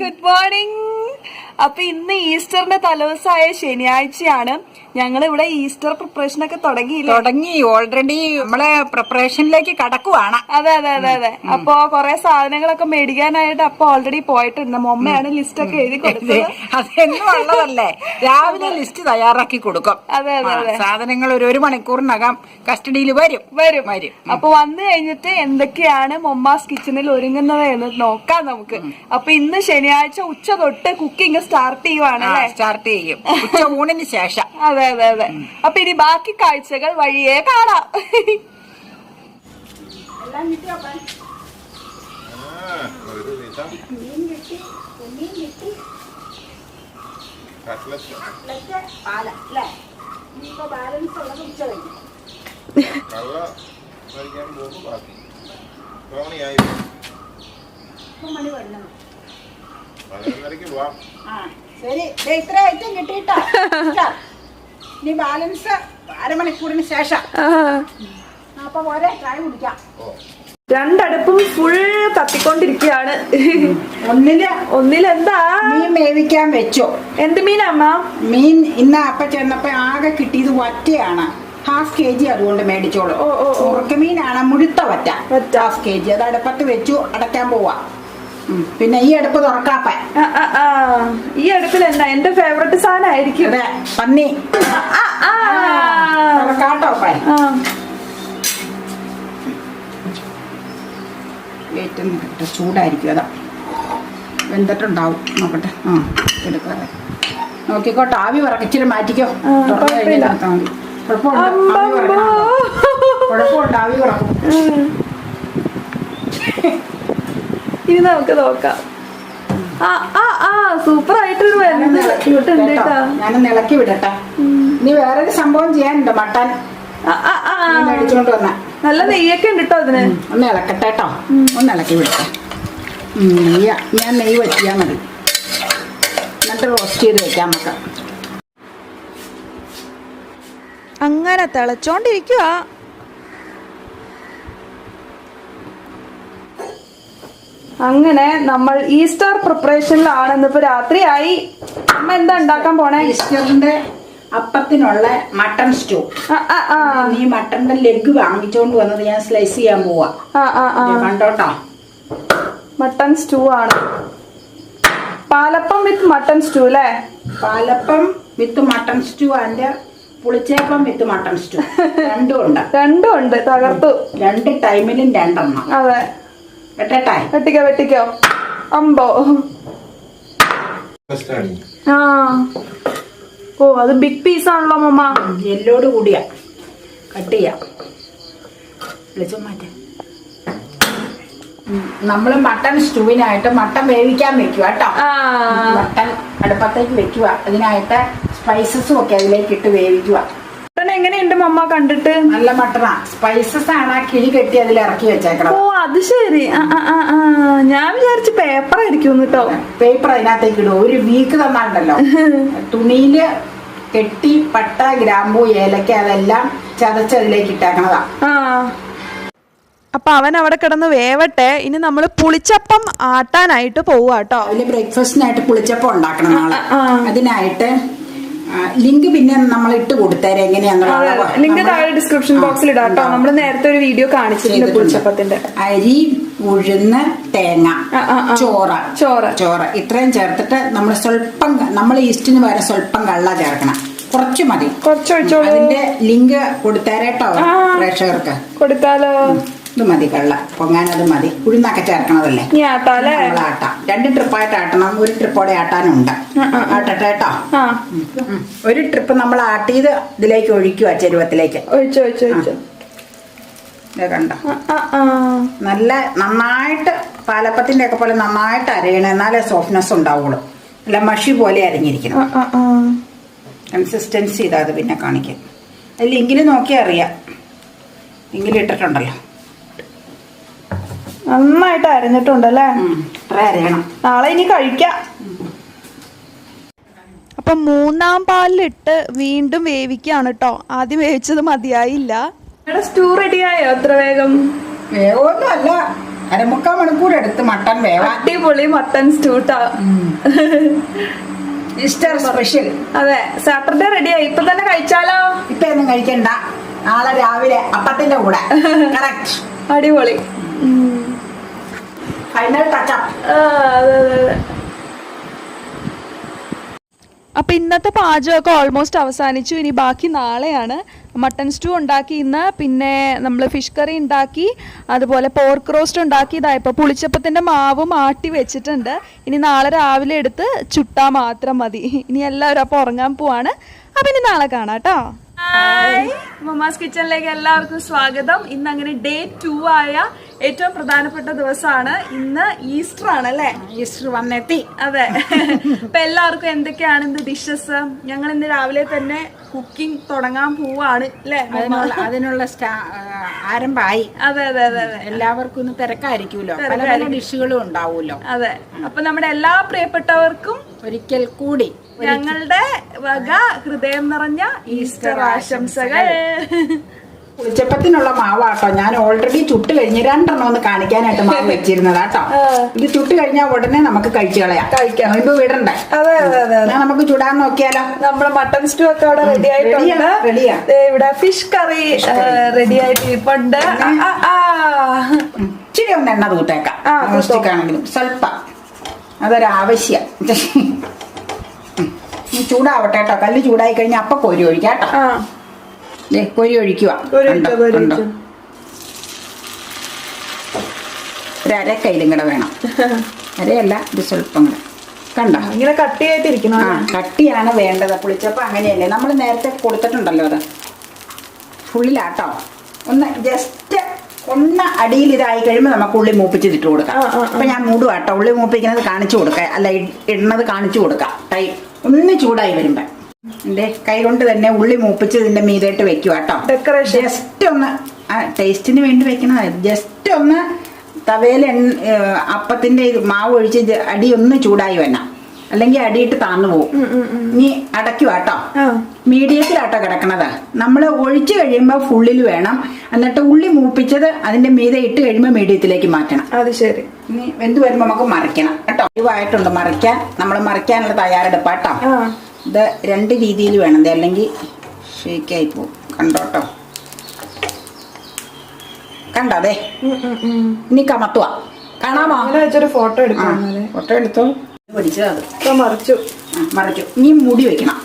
Good morning അപ്പൊ ഇന്ന് ഈസ്റ്ററിന്റെ തലേദിവസമായ ശനിയാഴ്ചയാണ് ഞങ്ങൾ ഇവിടെ ഈസ്റ്റർ പ്രിപ്പറേഷൻ ഒക്കെ തുടങ്ങി തുടങ്ങി. ഓൾറെഡി നമ്മളെ പ്രിപ്പറേഷനിലേക്ക് കടക്കുവാണ്. അതെ അതെ അതെ അതെ. അപ്പൊ കൊറേ സാധനങ്ങളൊക്കെ മേടിക്കാനായിട്ട് അപ്പൊ ഓൾറെഡി പോയിട്ടുണ്ട് മൊമ്മയാണ് ലിസ്റ്റ് ഒക്കെ എഴുതി കൊടുത്തത്. അതെന്നും ഉള്ളതല്ലേ രാവിലെ ലിസ്റ്റ് തയ്യാറാക്കി കൊടുക്കും. അതെ അതെ അതെ. സാധനങ്ങൾ ഒരു ഒരു മണിക്കൂറിനകം കസ്റ്റഡിയിൽ വരും. വരും. വരും. അപ്പൊ വന്നു കഴിഞ്ഞിട്ട് എന്തൊക്കെയാണ് മൊമ്മാസ് കിച്ചണിൽ ഒരുങ്ങുന്നത് എന്ന് നോക്കാം നമുക്ക്. അപ്പൊ ഇന്ന് ശനിയാഴ്ച ഉച്ച തൊട്ട് കുക്കിംഗ് സ്റ്റാർട്ട് ചെയ്യുവാണ് അല്ലേ? സ്റ്റാർട്ട് ചെയ്യും. ഉച്ച ഊണിന് ശേഷം. അതെ അതെ അതെ. അപ്പൊ ഇനി ബാക്കി കാഴ്ചകൾ വഴിയേ കാണാം. കള്ള കഴിക്കാൻ പോകുമ്പോൾ ബാക്കി. തോണിയായി. പതിനൊന്നരക്ക് പോവാം ശരി. ദേ ഇത്ര ഐറ്റം കിട്ടിയിട്ടാ? ഇനി ബാലൻസ് അരമണിക്കൂറിന് ശേഷം. അപ്പൊ പോരെ ചായ കുടിക്കാം. ഓ. രണ്ടടുപ്പും ഫുൾ കത്തിക്കൊണ്ടിരിക്കുകയാണ് ഒന്നിൽ ഒന്നിലെന്താ? മീൻ വേവിക്കാൻ വെച്ചോ. എന്ത് മീനമ്മ? മീൻ ഇന്ന് അപ്പ ചെന്നപ്പോ ആകെ കിട്ടിയത് വറ്റയാണ്. ഹാഫ് കെ ജി അതുകൊണ്ട് മേടിച്ചോളൂ. ഓ, ഓ, ഓ. ഉറക്കമീനാണ് മുഴുത്ത വറ്റ. ഹാഫ് കെ ജി അത് അടുപ്പത്ത് വെച്ചു അടയ്ക്കാൻ പോവാ. പിന്നെ ഈ അടുപ്പ് തുറക്കാപ്പ. ഈ അടുപ്പിൽ എന്താ എന്റെ ഫേവറേറ്റ് സാധനമായിരിക്കും. പന്നി. തുറക്കാട്ടോ. ഏറ്റവും കിട്ട ചൂടായിരിക്കും അതാ. വെന്തിട്ടുണ്ടാവും. നോക്കട്ടെ. ആ എടുക്കാതെ. നോക്കിക്കോട്ടെ ആവി പറക്ക് ഇച്ചിരി മാറ്റിക്കോ. കുഴപ്പമുണ്ട്. ആവി പറക്കും. ഇനി നമുക്ക് നോക്കാം. ആ ആ ആ സൂപ്പർ ആയിട്ടൊരു ഇളക്കി കേട്ടാ. ഞാനൊന്ന് ഇളക്കി വിടട്ടെ. ഇനി വേറൊരു സംഭവം ചെയ്യാനുണ്ട് മട്ടൻ. മേടിച്ചോണ്ട് വന്ന. നല്ല നെയ്യൊക്കെ ഉണ്ട് കേട്ടോ അതിന് ഒന്ന് ഇളക്കട്ടെ കേട്ടോ ഒന്ന് ഇളക്കി വിടട്ടെ. നെയ്യ ഞാൻ നെയ്യ് വറ്റിയാൽ മതി. എന്നിട്ട് റോസ്റ്റ് ചെയ്ത് വെക്കാം നമുക്ക്. അങ്ങനെ തിളച്ചോണ്ടിരിക്കുക അങ്ങനെ നമ്മൾ ഈസ്റ്റർ പ്രിപ്പറേഷനിലാണ് ഇന്നിപ്പോ രാത്രിയായി. അമ്മ എന്താ ഉണ്ടാക്കാൻ പോണേ? ഈസ്റ്ററിന്റെ അപ്പത്തിനുള്ള മട്ടൺ സ്റ്റൂ. ആ, ആ, ആ. നീ മട്ടന്റെ ലെഗ് വാങ്ങിച്ചോണ്ട് വന്നത് ഞാൻ സ്ലൈസ് ചെയ്യാൻ പോവാ. ആ, ആ, ആ. കണ്ടോട്ടോ? മട്ടൺ സ്റ്റൂ ആണ്. പാലപ്പം വിത്ത് മട്ടൺ സ്റ്റൂ അല്ലേ? Palappam with mutton stew and പുളിച്ചേപ്പം with mutton stew. രണ്ടും ഉണ്ട്. രണ്ടും ഉണ്ട് തകർത്തു. രണ്ട് ടൈമിലും രണ്ടെണ്ണം. അതെ. കേട്ടെ വെട്ടിക്കോ വെട്ടിക്കോ. അമ്പോ. ആ. ഓ അത് ബിഗ് പീസ് ആണല്ലോ മമ്മ എല്ലോട് കൂടിയാ. കട്ട് ചെയ്യാം. വിളിച്ചോ മാറ്റാം. നമ്മൾ മട്ടൺ സ്റ്റൂവിനായിട്ട് മട്ടൺ വേവിക്കാൻ വെക്കുക കേട്ടോ. ആ. മട്ടൺ അടുപ്പത്തേക്ക് വെക്കുക. അതിനായിട്ട് സ്പൈസസും ഒക്കെ അതിലേക്ക് ഇട്ട് വേവിക്കുക. മട്ടൺ എങ്ങനെയുണ്ട് മമ്മ കണ്ടിട്ട്? നല്ല മട്ടണാ. സ്പൈസസ് ആണ് ആ കിഴി കെട്ടി അതിൽ ഇറക്കി വെച്ചേക്കണം ഓ അത് ശരി. ഞാൻ വിചാരിച്ചു പേപ്പർ ആയിരിക്കും കേട്ടോ പേപ്പർ അതിനകത്തേക്ക് ഇടും. ഒരു വീക്ക് തന്നാണ്ടല്ലോ. തുണിയിൽ കെട്ടി പട്ട ഗ്രാമ്പു ഏലക്ക അതെല്ലാം ചതച്ച് അതിലേക്ക് ഇട്ടേക്കണതാ. അപ്പൊ അവൻ അവിടെ കിടന്ന് വേവട്ടെ. ഇനി നമ്മൾ പുളിച്ചപ്പം ആട്ടാനായിട്ട് പോവാട്ടോ അതിന് ബ്രേക്ക്ഫാസ്റ്റിനായിട്ട് പുളിച്ചപ്പം ഉണ്ടാക്കണം. അതിനായിട്ട് ലിങ്ക് പിന്നെ നമ്മൾ ഇട്ട് കൊടുത്തേരെ എങ്ങനെയാന്നുള്ള ലിങ്ക് താഴെ ഡിസ്ക്രിപ്ഷൻ ബോക്സിൽ ഇടാം കേട്ടോ. നമ്മൾ നേരത്തെ ഒരു വീഡിയോ കാണിച്ചിട്ടുണ്ട്. പുളിച്ചപ്പത്തിന്റെ അരി ഉഴുന്ന് തേങ്ങ ചോറ. ചോറ. ചോറ. ഇത്രയും ചേർത്തിട്ട് നമ്മൾ സ്വല്പം നമ്മൾ ഈസ്റ്റിന് പകരം സ്വല്പം കള്ള ചേർക്കണം. കുറച്ച് മതി. കുറച്ച് അതിന്റെ ലിങ്ക് കൊടുത്തേരേട്ടോ. പ്രേക്ഷകർക്ക്. കൊടുത്താലോ? ഇത് മതി കള്ള. പൊങ്ങാനത് മതി. ഉഴുന്നൊക്കെ ചേർക്കണതല്ലേ? നമ്മൾ ആട്ടാം. രണ്ട് ട്രിപ്പായിട്ട് ആട്ടണം. ഒരു ട്രിപ്പോടെ ആട്ടാനുണ്ട്. ആട്ടട്ടെ കേട്ടോ? ഒരു ട്രിപ്പ് നമ്മൾ ആട്ടിയത് ഇതിലേക്ക് ഒഴിക്കുക ചെരുവത്തിലേക്ക്. ഒഴിച്ചോ ഒഴിച്ചോ ഒഴിച്ചോ. കണ്ടോ. നല്ല നന്നായിട്ട് പാലപ്പത്തിന്റെ ഒക്കെ പോലെ നന്നായിട്ട് അരയണം. എന്നാലേ സോഫ്റ്റ്നെസ് ഉണ്ടാവുള്ളൂ. നല്ല മഷി പോലെ അരിഞ്ഞിരിക്കണം. കൺസിസ്റ്റൻസി ഇതാ അത് പിന്നെ കാണിക്കും ഇങ്ങനെ നോക്കിയാൽ അറിയാം. ലിങ്കിൽ ഇട്ടിട്ടുണ്ടല്ലോ. നന്നായിട്ട് അരഞ്ഞിട്ടുണ്ടല്ലേ. ഇത്ര അരയണം. നാളെ ഇനി കഴിക്കാം. അപ്പൊ മൂന്നാം പാലിലിട്ട് വീണ്ടും വേവിക്കാണ് കേട്ടോ ആദ്യം വേവിച്ചത് മതിയായില്ല. സ്റ്റൂ റെഡിയായോ അത്ര വേഗം? വേഗമൊന്നുമല്ല അരമുക്കാൽ മണിക്കൂർ എടുത്ത് മട്ടൻ വേവാ അടിപൊളി മട്ടൻ സ്റ്റൂട്ടാ ഈസ്റ്റർ സ്പെഷ്യൽ. അതെ സാറ്റർഡേ റെഡിയായി ഇപ്പൊ തന്നെ കഴിച്ചാലോ? ഇപ്പൊ ഒന്നും കഴിക്കണ്ട. നാളെ രാവിലെ അപ്പത്തിന്റെ കൂടെ. കറക്റ്റ് അടിപൊളി. Final touch up. അപ്പൊ ഇന്നത്തെ പാചകമൊക്കെ ഓൾമോസ്റ്റ് അവസാനിച്ചു. ഇനി ബാക്കി നാളെയാണ്. മട്ടൺ സ്റ്റൂ ഉണ്ടാക്കി ഇന്ന് പിന്നെ നമ്മൾ ഫിഷ് കറി ഉണ്ടാക്കി അതുപോലെ പോർക്ക് റോസ്റ്റ് ഉണ്ടാക്കി. ഇതായപ്പോൾ പുളിച്ചപ്പത്തിന്റെ മാവും ആട്ടി വെച്ചിട്ടുണ്ട്. ഇനി നാളെ രാവിലെ എടുത്ത് ചുട്ടാൽ മാത്രം മതി. ഇനി എല്ലാവരും അപ്പോൾ ഉറങ്ങാൻ പോവാണ്. അപ്പം ഇനി നാളെ കാണാം കേട്ടോ. മമാസ് കിച്ചണിലേക്ക് എല്ലാവർക്കും സ്വാഗതം. ഇന്ന് അങ്ങനെ ഡേ ടു ആയ ഏറ്റവും പ്രധാനപ്പെട്ട ദിവസമാണ്. ഇന്ന് ഈസ്റ്റർ ആണ് അല്ലേ ഈസ്റ്റർ വന്നെത്തി. അതെ. അപ്പൊ എല്ലാവർക്കും എന്തൊക്കെയാണ് ഇന്ന് ഡിഷസ് ഞങ്ങൾ ഇന്ന് രാവിലെ തന്നെ കുക്കിംഗ് തുടങ്ങാൻ പോവാണ് അല്ലേ അതിനുള്ള ആരംഭമായി. അതെ അതെ അതെ അതെ. എല്ലാവർക്കും ഇന്ന് തിരക്കായിരിക്കുമല്ലോ. പല പല ഡിഷുകളും ഉണ്ടാവുമല്ലോ. അതെ. അപ്പൊ നമ്മുടെ എല്ലാ പ്രിയപ്പെട്ടവർക്കും ഒരിക്കൽ കൂടി ഞങ്ങളുടെ വക ഹൃദയം നിറഞ്ഞ ഈസ്റ്റർ ആശംസകൾ. പുളിച്ചപ്പത്തിനുള്ള മാവാട്ടോ. ഞാൻ ഓൾറെഡി ചുട്ട് കഴിഞ്ഞ് രണ്ടെണ്ണം ഒന്ന് കാണിക്കാനായിട്ട് മാവ് വെച്ചിരുന്നതാട്ടോ ഇത് ചുട്ട് കഴിഞ്ഞാൽ ഉടനെ നമുക്ക് കഴിച്ചു കളയാം. കഴിക്കാം. ഇപ്പൊ വിടണ്ടേ? അതെ അതെ അതെ നമുക്ക് ചുടാൻ നോക്കിയാലോ? നമ്മുടെ മട്ടൺ സ്റ്റൂ ഒക്കെ അവിടെ റെഡി ആയിട്ടുണ്ട്. റെഡിയാ, ഇവിടെ ഫിഷ് കറി റെഡി ആയിട്ട് ഇരിപ്പുണ്ട് ആ, ആ, ആ. ഉം. ഇച്ചിരി ഒന്ന് എണ്ണ തൂത്തേക്കാം. സ്വല്പം. അതൊരാവശ്യം. ഇനി ചൂടാവട്ടെ കേട്ടോ. കല്ല് ചൂടായി കഴിഞ്ഞാൽ അപ്പൊ കോരി ഒഴിക്കാം കേട്ടോ. കോരി ഒഴിക്കുക. ഒരു അര കയ്യിലും കൂടെ വേണം. അരയല്ല ഇത് സ്വല്പം കൂടെ. കണ്ടോ? ഇങ്ങനെ കട്ടിയായിട്ടിരിക്കണം ആ കട്ടിയാണ് വേണ്ടത്. പുളിച്ചപ്പം അങ്ങനെയല്ലേ. നമ്മൾ നേരത്തെ കൊടുത്തിട്ടുണ്ടല്ലോ അത്. ഫുള്ളിലാട്ടോ ഒന്ന് ജസ്റ്റ് ഒന്ന് അടിയിൽ ഇതായി കഴിയുമ്പോൾ നമുക്ക് ഉള്ളി മൂപ്പിച്ചിട്ട് കൊടുക്കാം. അപ്പം ഞാൻ മൂടുവാട്ടോ ഉള്ളി മൂപ്പിക്കുന്നത് കാണിച്ചു കൊടുക്കാം. അല്ല ഇടുന്നത് കാണിച്ചു കൊടുക്കാം. കൈ ഒന്ന് ചൂടായി വരുമ്പോ. എന്റെ കൈ കൊണ്ട് തന്നെ ഉള്ളി മൂപ്പിച്ച് ഇതിന്റെ മീതായിട്ട് വെക്കുക കേട്ടോ. ഡെക്കറേഷൻ ജസ്റ്റ് ഒന്ന് ടേസ്റ്റിന് വേണ്ടി വെക്കണത്. ജസ്റ്റ് ഒന്ന് തവയിൽ എണ്ണ ഏഹ് അപ്പത്തിന്റെ മാവ് ഒഴിച്ച് അടി ഒന്ന് ചൂടായി വരണം. അല്ലെങ്കിൽ അടിയിട്ട് താന്നു പോകും ഇനി അടയ്ക്കുക കേട്ടോ. മീഡിയത്തിലാട്ടോ കിടക്കണത്. നമ്മൾ ഒഴിച്ചു കഴിയുമ്പോൾ ഫുള്ളിൽ വേണം. എന്നിട്ട് ഉള്ളി മൂപ്പിച്ചത് അതിന്റെ മീതെ ഇട്ട് കഴിയുമ്പോൾ മീഡിയത്തിലേക്ക് മാറ്റണം. അത് ശരി. ഇനി വെന്ത് വരുമ്പോൾ നമുക്ക് മറിക്കണം. കേട്ടോ? ഇവായിട്ടുണ്ട് മറിക്കാൻ. നമ്മൾ മറിക്കാനുള്ള തയ്യാറെടുപ്പാ കേട്ടോ. ഇത് രണ്ട് രീതിയിൽ വേണം. ഇത് അല്ലെങ്കിൽ ഷേക്കായി പോകും കണ്ടോട്ടോ കണ്ടോ അതെ? ഉം, ഉം, ഉം. ഇനി കമത്തുക. കാണാമോ? വെച്ചൊരു ഫോട്ടോ എടുക്കാം ഫോട്ടോ എടുത്തു? പിടിച്ചത് മറിച്ചു. മറിച്ചു. ഇനി മുടി വെക്കണം.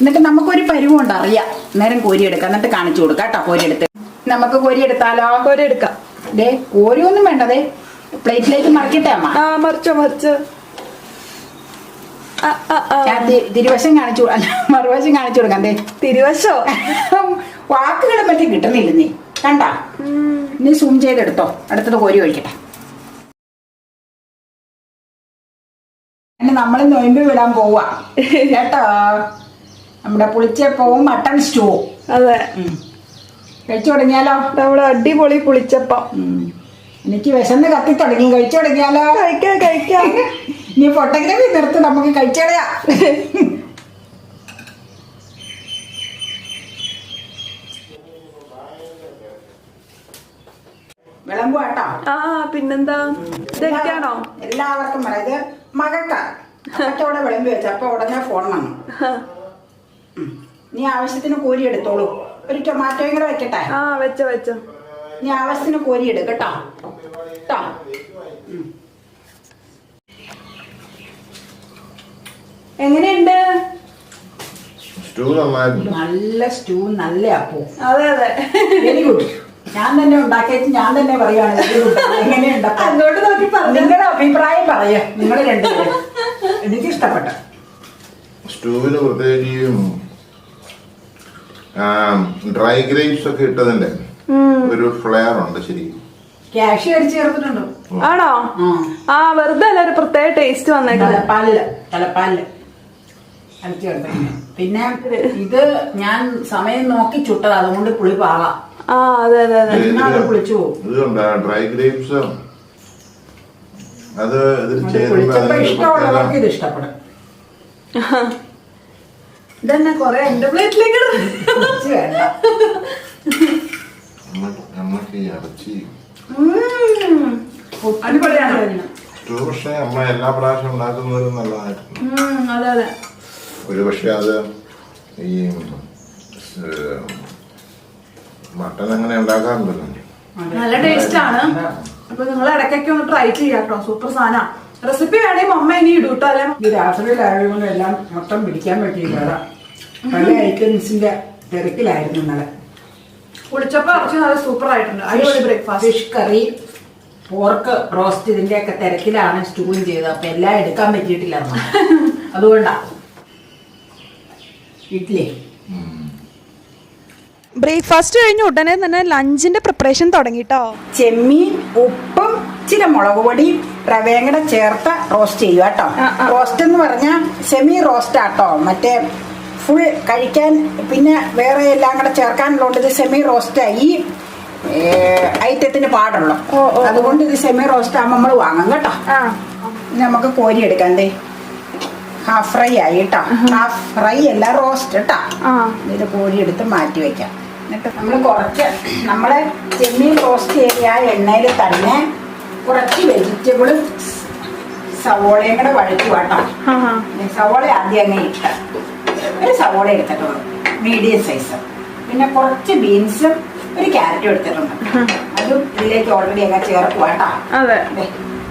എന്നിട്ട് നമുക്കൊരു പരുവുണ്ട് അറിയാം. നേരം കോരിയെടുക്കാം. എന്നിട്ട് കാണിച്ചു കൊടുക്കാം കേട്ടോ കോരിയെടുത്ത്. നമുക്ക് കോരിയെടുത്താലോ? കോരി എടുക്കാം ദേ കോരിയൊന്നും വേണ്ടതേ പ്ലേറ്റിലേക്ക് മറിക്കട്ടെ അമ്മ. ആ മറിച്ചോ മറിച്ചോ. ഞാൻ തിരുവശം കാണിച്ചു അല്ല മറുവശം കാണിച്ചു കൊടുക്കാം. ദേ തിരുവശോ? വാക്കുകളെ പറ്റി കിട്ടുന്നില്ല നീ. കണ്ട? നീ സൂം ചെയ്തെടുത്തോ. അടുത്തത് കോരി ഒഴിക്കട്ടെ. നമ്മൾ നൊയമ്പ് വിടാൻ പോവാ. കേട്ടോ? നമ്മുടെ പുളിച്ചപ്പവും മട്ടൺ സ്റ്റൂവും. അതെ. കഴിച്ചു തുടങ്ങിയാലോ? നമ്മുടെ അടിപൊളി പുളിച്ചപ്പം. എനിക്ക് വിശന്ന് കത്തി തുടങ്ങി. കഴിച്ചു തുടങ്ങിയാലോ? കഴിക്കാം കഴിക്കാം. നീ ഫോട്ടോഗ്രാഫി നിർത്ത് നമുക്ക് കഴിച്ചടയാ വിളമ്പുവാട്ടോ ആ പിന്നെന്താ? ഇതൊക്കെയാണോ എല്ലാവർക്കും പറയാം. ഇത് മകക്ക അപ്പച്ചോടെ വിളമ്പി വെച്ച. അപ്പൊ ഉടനെ ഫോൺ വന്നു. നീ ആവശ്യത്തിന് കൂലി എടുത്തോളൂ. ഒരു ടൊമാറ്റോയും കൂടെ വെക്കട്ടെ? ആ വെച്ചോ വെച്ചോ. നീ ആവശ്യത്തിന് കോരി എടു കേട്ടോ. കേട്ടോ. എങ്ങനെയുണ്ട്? നല്ല സ്റ്റൂ നല്ല അപ്പോ. അതെ അതെ. Very good. ഞാൻ തന്നെ ഉണ്ടാക്കിയിട്ട് ഞാൻ തന്നെ good. എങ്ങനെയുണ്ട് അങ്ങോട്ട് നോക്കി പറഞ്ഞു. നിങ്ങളുടെ അഭിപ്രായം പറയാ. നിങ്ങൾ രണ്ടുപേരും. എനിക്ക് ഇഷ്ടപ്പെട്ട. സ്റ്റൂവിന് പ്രത്യേകിച്ച് ഡ്രൈ ഗ്രേപ്സ് ഒക്കെ ഇട്ടതിന്റെ. ഒരു ഫ്ലെയർ ഉണ്ട് ശരി ക്യാഷ് അടിച്ച് ചേർത്തിട്ടുണ്ടോ? ആണോ? ആ. വെറുതെ അല്ല ഒരു പ്രത്യേക ടേസ്റ്റ് വന്നേക്കുന്നത് തലപ്പാലിൽ തലപ്പാലിൽ. അടിച്ചു ചേർത്തിട്ടുണ്ട് പിന്നെ ഇത് ഞാൻ സമയം നോക്കി ചുട്ടത് അതുകൊണ്ട് പുളി പാകാം. ആ അതെ അതെ അതെ. എന്നാ പുളിച്ചു പോകും ഇതുണ്ട് ഡ്രൈ ഗ്രേപ്സ് അത് ഇതിൽ അത് ചേരുമ്പോ പുളിച്ചപ്പോ അതിനൊരു ഇഷ്ടമുള്ളവർക്ക് പ്രത്യേക ഇത് ഇഷ്ടപ്പെടും. ഇതന്നെ കൊറേ എന്റെ പ്ലേറ്റിലേക്ക് കുറച്ച് വേണ്ട. ഈ ഇറച്ചി. അടിപൊളിയാണ് സ്റ്റൂ പക്ഷേ അമ്മ എല്ലാ പ്രാവശ്യം ഉണ്ടാക്കുന്നതും നല്ലതായിട്ടുണ്ട് അതെ അതെ. ഒരു പക്ഷെ അത് ഈ മട്ടൻ അങ്ങനെ ഉണ്ടാക്കാറുണ്ടല്ലോ നല്ല ടേസ്റ്റ് ആണ് അപ്പൊ നിങ്ങൾ ഇടയ്ക്കൊക്കെ ഒന്ന് ട്രൈ ചെയ്യാട്ടോ. കേട്ടോ സൂപ്പർ സാധനം. റെസിപ്പി വേണമെങ്കിൽ അമ്മ ഇനി ഇടൂട്ടോ അല്ലെ? ഈ രാത്രിയിലായതുകൊണ്ട് എല്ലാം മൊത്തം പിടിക്കാൻ പറ്റിയില്ല. പല ഐറ്റംസിന്റെ തിരക്കിലായിരുന്നു ഇന്നലെ. പൊളിച്ചപ്പോ ഇറച്ചി നല്ല സൂപ്പർ ആയിട്ടുണ്ട് അടിപൊളി breakfast fish curry pork roast ഇതിന്റെ ഒക്കെ തിരക്കിലാണ് സ്റ്റൂൺ ചെയ്തത്. അപ്പൊ എല്ലാം എടുക്കാൻ പറ്റിയിട്ടില്ല. അതുകൊണ്ടാ. ഇഡ്ലി. ബ്രേക്ക്ഫാസ്റ്റ് കഴിഞ്ഞ ഉടനെ തന്നെ ലഞ്ചിന്റെ പ്രിപ്പറേഷൻ തുടങ്ങിട്ടോ? ചെമ്മീൻ ഉപ്പും ചില മുളക് പൊടി റവയും കൂടെ ചേർത്ത് റോസ്റ്റ് ചെയ്യുക കേട്ടോ. റോസ്റ്റ് എന്ന് പറഞ്ഞാൽ സെമി റോസ്റ്റ് ആട്ടോ. മറ്റേ ഫുൾ കഴിക്കാൻ പിന്നെ വേറെ എല്ലാം കൂടെ ചേർക്കാനുള്ളതുകൊണ്ട് ഇത് സെമി റോസ്റ്റ് ഈ ഐറ്റത്തിന് പാടുള്ളൂ. അതുകൊണ്ട് ഇത് സെമി റോസ്റ്റ് ആകുമ്പോൾ നമ്മൾ വാങ്ങും കേട്ടോ. നമുക്ക് കോരി എടുക്കാം ദേ. ഹാഫ് ഫ്രൈ ആയി കേട്ടോ ഹാഫ് ഫ്രൈ അല്ല റോസ്റ്റ് കേട്ടോ ഇത് കോരി എടുത്ത് മാറ്റി വെക്കാം. എന്നിട്ട് നമ്മൾ കുറച്ച് നമ്മളെ ചെമ്മീൻ റോസ്റ്റ് ചെയ്ത ആ എണ്ണയിൽ തന്നെ കുറച്ച് വെജിറ്റബിളും സവോളയും കൂടെ വഴറ്റി വേട്ടോ. സവോള ആദ്യം അങ്ങനെ ഇട്ട. ഒരു സവോള എടുത്തിട്ടുണ്ട്. മീഡിയം സൈസ് പിന്നെ കുറച്ച് ബീൻസും ഒരു ക്യാരറ്റും എടുത്തിട്ടുണ്ട്. അതും ഇതിലേക്ക് ഓൾറെഡി അങ്ങ് ചേർക്കുക കേട്ടോ. അതെ.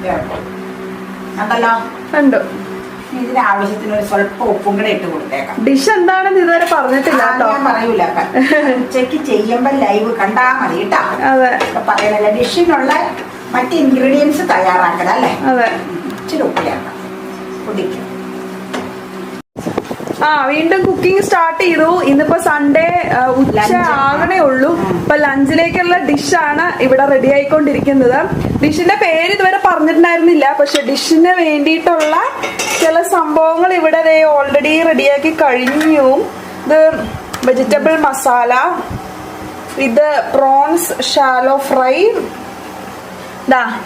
ചേർക്കും. കണ്ടു. ഇതിന് ആവശ്യത്തിന് ഒരു സ്വല്പം ഉപ്പും കൂടെ ഇട്ട് കൊടുത്തേക്കാം. ഡിഷ് എന്താണെന്ന് ഇതുവരെ പറഞ്ഞിട്ടില്ല ഞാൻ പറയൂല. ഉച്ചയ്ക്ക് ചെയ്യുമ്പോ ലൈവ് കണ്ടാ മതി കേട്ടാ. പറയണല്ല ഡിഷിനുള്ള മറ്റ് ഇൻഗ്രീഡിയൻസ് തയ്യാറാക്കണം അല്ലേ? ഇച്ചിരി ഉപ്പ് ചേർക്കാം പൊടിക്ക്. ആ വീണ്ടും കുക്കിംഗ് സ്റ്റാർട്ട് ചെയ്തു. ഇന്നിപ്പോ സൺഡേ ഉച്ച. ആകണേ ഉള്ളൂ. ഇപ്പൊ ലഞ്ചിലേക്കുള്ള ഡിഷാണ് ഇവിടെ റെഡി ആയിക്കൊണ്ടിരിക്കുന്നത്. ഡിഷിന്റെ പേര് ഇതുവരെ പറഞ്ഞിട്ടുണ്ടായിരുന്നില്ല. പക്ഷെ ഡിഷിന് വേണ്ടിയിട്ടുള്ള ചില സംഭവങ്ങൾ ഇവിടെ ഓൾറെഡി റെഡിയാക്കി കഴിഞ്ഞു. ഇത് വെജിറ്റബിൾ മസാല ഇത് പ്രോൺസ് ഷാലോ ഫ്രൈ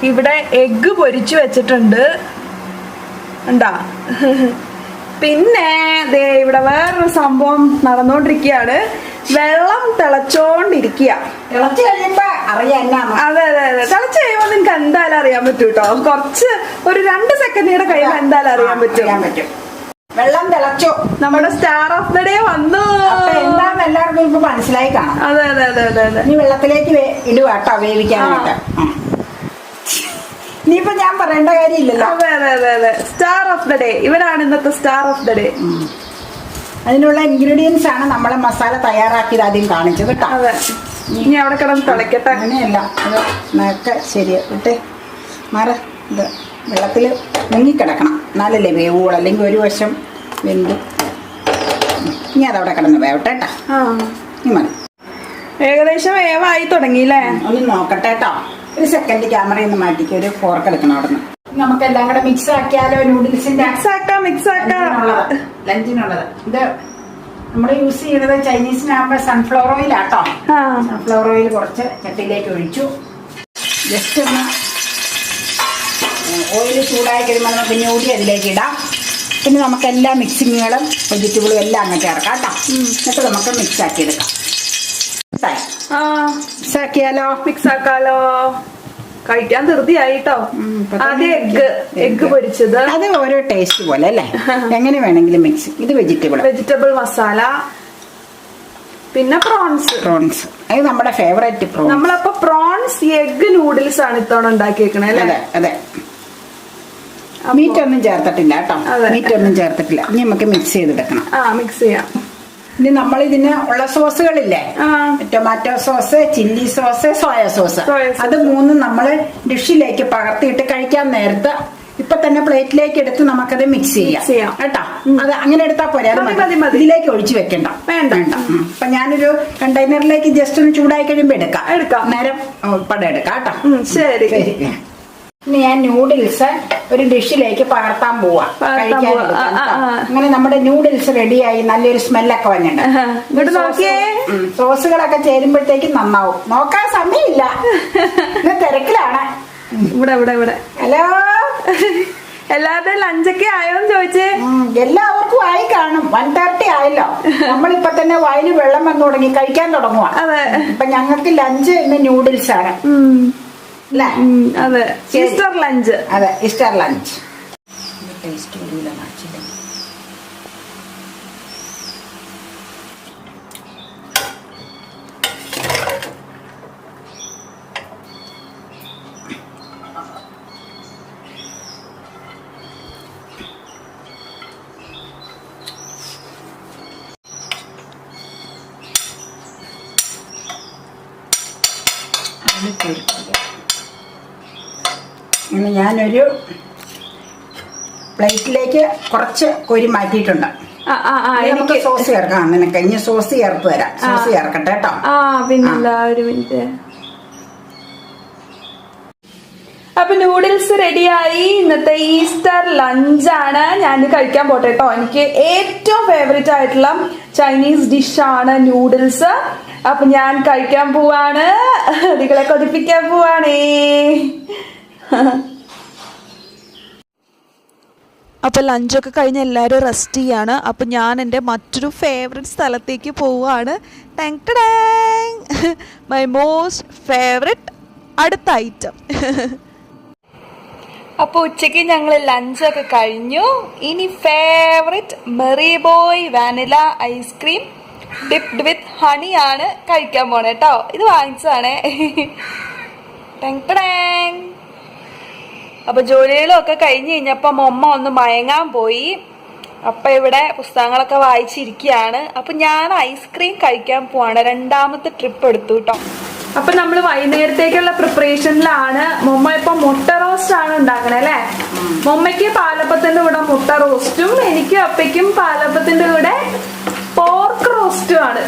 ഇവിടെ എഗ്ഗ് പൊരിച്ചു വെച്ചിട്ടുണ്ട്. ഉണ്ടാ പിന്നെ ദേ ഇവിടെ വേറൊരു സംഭവം നടന്നുകൊണ്ടിരിക്കുകയാണ് വെള്ളം തിളച്ചോണ്ടിരിക്കുക തിളച്ച് കഴിയുമ്പോ അറിയാം എന്നാണ് അതെ അതെ അതെ. തിളച്ച് കഴിയുമ്പോ നിനക്ക് എന്തായാലും അറിയാൻ പറ്റും കേട്ടോ കുറച്ച് ഒരു രണ്ട് സെക്കൻഡിയുടെ കയ്യിൽ എന്തായാലും അറിയാൻ പറ്റും. വെള്ളം തിളച്ചു. നമ്മുടെ സ്റ്റാർ ഓഫ് ദ ഡേ വന്നു. എന്താന്ന് എല്ലാവർക്കും ഇപ്പൊ മനസ്സിലായി കാണാം. അതെ അതെ അതെ അതെ ഇനി വെള്ളത്തിലേക്ക് ഇടുവാട്ടോ ഇടുക കേട്ടോ വേവിക്കാനായിട്ട്. ഇനിയിപ്പോ ഞാൻ പറയേണ്ട കാര്യമില്ലല്ലോ. അതെ അതെ അതെ അതെ. സ്റ്റാർ ഓഫ് ദ ഡേ ഇവരാണ് ഇന്നത്തെ സ്റ്റാർ ഓഫ് ദ ഡേ അതിനുള്ള ഇൻഗ്രീഡിയൻസ് ആണ് നമ്മളെ മസാല തയ്യാറാക്കിയത് ആദ്യം കാണിച്ചത് കേട്ടോ. അതെ. ഇനി അവിടെ കിടന്ന് തിളയ്ക്കട്ടെ. അങ്ങനെയല്ല. അത് നേരത്തെ ശരിയാ. വിട്ടേ മാറ. ഇത് വെള്ളത്തിൽ മുങ്ങിക്കിടക്കണം. എന്നാലല്ലേ വേവുള്ളൂ. അല്ലെങ്കിൽ ഒരു വശം വെന്ത് ഇനി അതവിടെ കിടന്ന് വേവട്ടെ കേട്ടോ. ഇനി മതി ഏകദേശം വേവായി തുടങ്ങിയില്ലേ? ഒന്ന് നോക്കട്ടെ കേട്ടോ. ഒരു സെക്കൻഡ് ക്യാമറയിൽ നിന്ന് മാറ്റിക്ക് ഒരു ഫോർക്ക് എടുക്കണം അവിടെ നിന്ന് നമുക്ക് എല്ലാം കൂടെ മിക്സ് ആക്കിയാലോ നൂഡിൽസിന്റെ മിക്സ് ആക്കാം മിക്സ് ആക്കാം. ലഞ്ചിനുള്ളത് ഇത് നമ്മൾ യൂസ് ചെയ്യുന്നത് ചൈനീസിനാകുമ്പോൾ സൺഫ്ലവർ ഓയിലാട്ടോ സൺഫ്ലവർ ഓയിൽ കുറച്ച് ചട്ടിയിലേക്ക് ഒഴിച്ചു. ജസ്റ്റ് ഒന്ന് ഓയിൽ ചൂടായി കഴിയുമ്പോൾ നമുക്ക് ന്യൂഡി അതിലേക്ക് ഇടാം. പിന്നെ നമുക്ക് എല്ലാ മിക്സിങ്ങുകളും വെജിറ്റബിളും എല്ലാം അങ്ങ് ചേർക്കാം കേട്ടോ. എന്നിട്ട് നമുക്ക് മിക്സ് ആക്കി എടുക്കാം. ആക്കിയാലോ മിക്സ് ആക്കാലോ? കഴിക്കാൻ ധൃതിയായിട്ടോ? അതെ ഉം, ഇപ്പൊ തന്നെ ആദ്യം എഗ് എഗ് പൊരിച്ചത്. അത് ഓരോ ടേസ്റ്റ് പോലെ അല്ലേ? എങ്ങനെ വേണമെങ്കിലും മിക്സ് ഇത് വെജിറ്റബിൾ വെജിറ്റബിൾ മസാല പിന്നെ പ്രോൺസ് പ്രോൺസ് അത് നമ്മുടെ ഫേവറേറ്റ് പ്രോൺസ് നമ്മളപ്പോ പ്രോൺസ് എഗ് നൂഡിൽസ് ആണ് ഇത്തവണ ഉണ്ടാക്കിയേക്കണേ അല്ലേ? അതെ അതെ. മീറ്റ് ഒന്നും ചേർത്തിട്ടില്ല കേട്ടോ. മീറ്റ് ഒന്നും ചേർത്തിട്ടില്ല. ഇനി നമുക്ക് മിക്സ് ചെയ്തെടുക്കണം. ആ മിക്സ് ചെയ്യാം. ഇനി നമ്മൾ ഇതിന് ഉള്ള സോസുകളില്ലേ? Tomato sauce chilli sauce soya sauce. അത് മൂന്നും നമ്മൾ ഡിഷിലേക്ക് പകർത്തിയിട്ട് കഴിക്കാൻ നേരത്ത് ഇപ്പൊ തന്നെ പ്ലേറ്റിലേക്ക് എടുത്ത് നമുക്കത് മിക്സ് ചെയ്യാം. കേട്ടോ? അത് അങ്ങനെ എടുത്താൽ പോരെ? അത്. ഇതിലേക്ക് ഒഴിച്ചു വെക്കണ്ട. വേണ്ട. വേണ്ട. അപ്പൊ ഞാനൊരു കണ്ടെയ്നറിലേക്ക് ജസ്റ്റ് ഒന്ന് ചൂടായി കഴിയുമ്പോ എടുക്കാം. എടുക്കാം. നേരം പടം എടുക്കാം കേട്ടോ? ശരി. ശരി. ഇനി ഞാൻ നൂഡിൽസ് ഒരു ഡിഷിലേക്ക് പകർത്താൻ പോവാ. പകർത്താൻ കഴിക്കാൻ പോവാ. എടുക്കാം ആ, ആ, കേട്ടോ. ആ. അങ്ങനെ നമ്മുടെ നൂഡിൽസ് റെഡിയായി നല്ലൊരു സ്മെല്ലൊക്കെ വന്നിട്ടുണ്ട്. ഇങ്ങോട്ട് ഈ നോക്കിയേ. ഉം, സോസുകളൊക്കെ ചേരുമ്പോഴത്തേക്ക് നന്നാവും. നോക്കാൻ സമയമില്ല. ഇന്ന് തിരക്കിലാണ്. ഇവിടെ ഇവിടെ ഇവിടെ. ഹലോ? എല്ലാവരുടെയും ലഞ്ചൊക്കെ ആയോന്ന് ചോദിച്ചേ. ഉം, എല്ലാവർക്കും ആയി കാണും. വൺ തേർട്ടി ആയല്ലോ. നമ്മളിപ്പൊ തന്നെ വായിൽ വെള്ളം വന്നു തുടങ്ങി. കഴിക്കാൻ തുടങ്ങുവാ. അതെ. ഇപ്പൊ ഞങ്ങൾക്ക് ലഞ്ച് ഇന്ന് ന്യൂഡിൽസ് ആണ്. ഉം. അല്ലേ ഉം, അതെ. ശരി. ഈസ്റ്റർ ലഞ്ച് അതെ ഈസ്റ്റർ ലഞ്ച് ടേസ്റ്റ് വരില്ല നാച്ചില്ല ഇനി ഞാനൊരു പ്ലേറ്റിലേക്ക് കുറച്ച് കോരി മാറ്റിയിട്ടുണ്ട്. നമുക്ക് സോസ് ചേർക്കാം. നിനക്ക് ഇനി സോസ് ചേർത്ത് തരാം സോസ് ചേർക്കട്ടെ കേട്ടോ. പിന്നെ ഒരു മിനിറ്റ്. അപ്പൊ നൂഡിൽസ് റെഡിയായി ഇന്നത്തെ ഈസ്റ്റർ ലഞ്ചാണ് ഞാൻ കഴിക്കാൻ പോട്ടെ കേട്ടോ. എനിക്ക് ഏറ്റവും ഫേവറേറ്റ് ആയിട്ടുള്ള ചൈനീസ് ഡിഷാണ് നൂഡിൽസ് അപ്പൊ ഞാൻ കഴിക്കാൻ പോവാണ്. നിങ്ങളെ കൊതിപ്പിക്കാൻ പോവാണേ. അപ്പോൾ ലഞ്ചൊക്കെ കഴിഞ്ഞ് എല്ലാവരും റെസ്റ്റ് ചെയ്യാണ്. അപ്പോൾ ഞാൻ എന്റെ മറ്റൊരു ഫേവറേറ്റ് സ്ഥലത്തേക്ക് പോവാണ് ടാങ് മൈ മോസ്റ്റ് ഫേവറേറ്റ് അടുത്ത ഐറ്റം അപ്പോൾ ഉച്ചയ്ക്ക് ഞങ്ങൾ ലഞ്ചൊക്കെ കഴിഞ്ഞു. ഇനി favourite Merry Boy vanilla ice cream dipped with honey ആണ് കഴിക്കാൻ പോണേ കേട്ടോ ഇത് വാങ്ങിച്ചതാണേ. ടാങ് ടാങ് അപ്പൊ ജോലികളൊക്കെ കഴിഞ്ഞ് കഴിഞ്ഞപ്പം അമ്മ ഒന്ന് മയങ്ങാൻ പോയി. അപ്പൊ ഇവിടെ പുസ്തകങ്ങളൊക്കെ വായിച്ചിരിക്കുകയാണ് അപ്പൊ ഞാൻ ഐസ്ക്രീം കഴിക്കാൻ പോവാണ്. രണ്ടാമത്തെ ട്രിപ്പ് എടുത്തു കേട്ടോ അപ്പൊ നമ്മൾ വൈകുന്നേരത്തേക്കുള്ള പ്രിപ്പറേഷനിലാണ് മൊമ്മ ഇപ്പൊ മുട്ട റോസ്റ്റ് ആണ് ഉണ്ടാക്കണേ അല്ലെ? മൊമ്മയ്ക്ക് പാലപ്പത്തിന്റെ കൂടെ മുട്ട റോസ്റ്റും എനിക്ക് അപ്പയ്ക്കും പാലപ്പത്തിന്റെ കൂടെ പോർക്ക് റോസ്റ്റും ആണ്.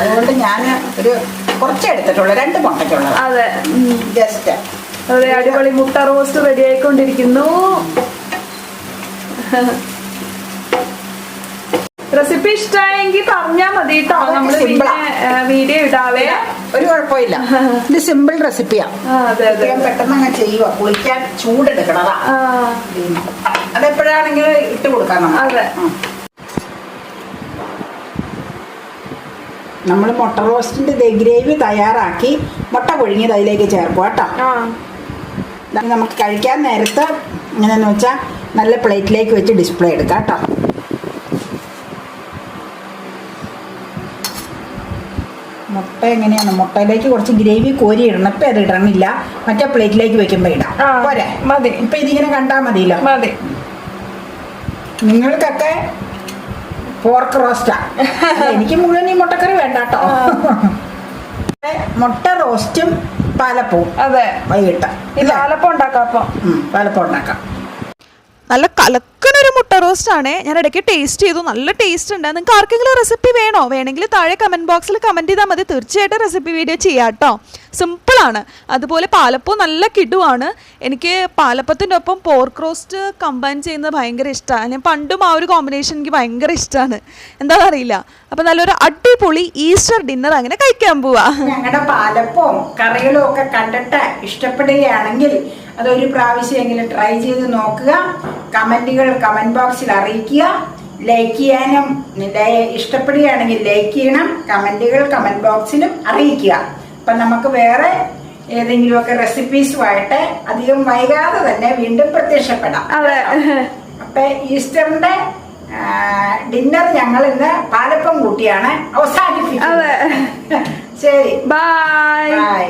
അതുകൊണ്ട് ഞാൻ ഒരു കുറച്ചേ എടുത്തിട്ടുള്ളൂ. രണ്ട് മുട്ടയ്ക്കുള്ളത്. അതെ. ജസ്റ്റ് അതെ അടിപൊളി മുട്ട റോസ്റ്റ് റെഡി ആയിക്കൊണ്ടിരിക്കുന്നു. റെസിപ്പി ഇഷ്ടമായെങ്കിൽ പറഞ്ഞാ മതി കേട്ടോ ആ. വീഡിയോ ഇടാവേ. ഒരു കുഴപ്പമില്ല. ഇത് സിമ്പിൾ റെസിപ്പിയാ പെട്ടെന്ന് അങ്ങ് ചെയ്യുക കുളിക്കാൻ ചൂടെടുക്കണതാ. അതെപ്പോഴാണെങ്കിലും ഇട്ട് കൊടുക്കാം അതെ. നമ്മൾ മുട്ട റോസ്റ്റിന്റെ ഗ്രേവി തയ്യാറാക്കി മുട്ട പുഴുങ്ങിയത് അതിലേക്ക് ചേർക്കുക കേട്ടോ നമുക്ക് കഴിക്കാൻ നേരത്ത് എങ്ങനെയെന്ന് വെച്ചാൽ നല്ല പ്ലേറ്റിലേക്ക് വെച്ച് ഡിസ്പ്ലേ എടുക്കാം കേട്ടോ. മുട്ട എങ്ങനെയാണ്? മുട്ടയിലേക്ക് കുറച്ച് ഗ്രേവി കോരി ഇടണം ഇപ്പം അത് ഇടണില്ല. മറ്റേ പ്ലേറ്റിലേക്ക് വെക്കുമ്പോൾ ഇടാം. പോരെ? മതി. ഇപ്പം ഇതിങ്ങനെ കണ്ടാ മതിയല്ലോ. മതി. നിങ്ങൾക്കൊക്കെ പോർക്ക് റോസ്റ്റാ എനിക്ക് മുഴുവൻ ഈ മുട്ടക്കറി വേണ്ട കേട്ടോ. മുട്ട റോസ്റ്റും പാലപ്പവും. അതെ. വൈകിട്ട്. പാലപ്പം ഉണ്ടാക്കാം നല്ല ഉം, പാലപ്പം ഉണ്ടാക്കാം. നല്ല കലക്കനൊരു മുട്ട റോസ്റ്റ് ആണ്. ഞാൻ ഇടയ്ക്ക് ടേസ്റ്റ് ചെയ്തു. നല്ല ടേസ്റ്റ് ഉണ്ട്. നിങ്ങൾക്ക് ആർക്കെങ്കിലും റെസിപ്പി വേണോ? വേണമെങ്കിൽ താഴെ കമന്റ് ബോക്സിൽ കമന്റ് ചെയ്താൽ മതി. തീർച്ചയായിട്ടും റെസിപ്പി വീഡിയോ ചെയ്യാം കേട്ടോ സിമ്പിളാണ് അതുപോലെ പാലപ്പം നല്ല കിടുവാണ്. എനിക്ക് പാലപ്പത്തിന്റെ ഒപ്പം പോർക്ക് റോസ്റ്റ് കമ്പൈൻ ചെയ്യുന്നത് ഭയങ്കര ഇഷ്ടമാണ് ഞാൻ പണ്ടും ആ ഒരു കോമ്പിനേഷൻ എനിക്ക് ഭയങ്കര ഇഷ്ടമാണ് എന്താണെന്ന് അറിയില്ല. അപ്പം നല്ലൊരു അടിപൊളി ഈസ്റ്റർ ഡിന്നർ അങ്ങനെ കഴിക്കാൻ പോവാ. ഞങ്ങളുടെ പാലപ്പവും കറികളും ഒക്കെ കണ്ടിട്ട് ഇഷ്ടപ്പെടുകയാണെങ്കിൽ അതൊരു പ്രാവശ്യമെങ്കിലും ട്രൈ ചെയ്ത് നോക്കുക. കമന്റുകൾ കമന്റ് ബോക്സിൽ അറിയിക്കുക. ലൈക്ക് ചെയ്യാനും നിന്റെ ഇഷ്ടപ്പെടുകയാണെങ്കിൽ ലൈക്ക് ചെയ്യണം. കമന്റുകൾ കമന്റ് ബോക്സിലും അറിയിക്കുക. അപ്പം നമുക്ക് വേറെ ഏതെങ്കിലുമൊക്കെ റെസിപ്പീസുമായിട്ട് അധികം വൈകാതെ തന്നെ വീണ്ടും പ്രത്യക്ഷപ്പെടാം. അപ്പൊ ഈസ്റ്ററിന്റെ ഡിന്നർ ഞങ്ങൾ ഇന്ന് പാലപ്പം കൂട്ടിയാണ് അവസാനിപ്പിക്കുന്നത്. ശരി. Bye bye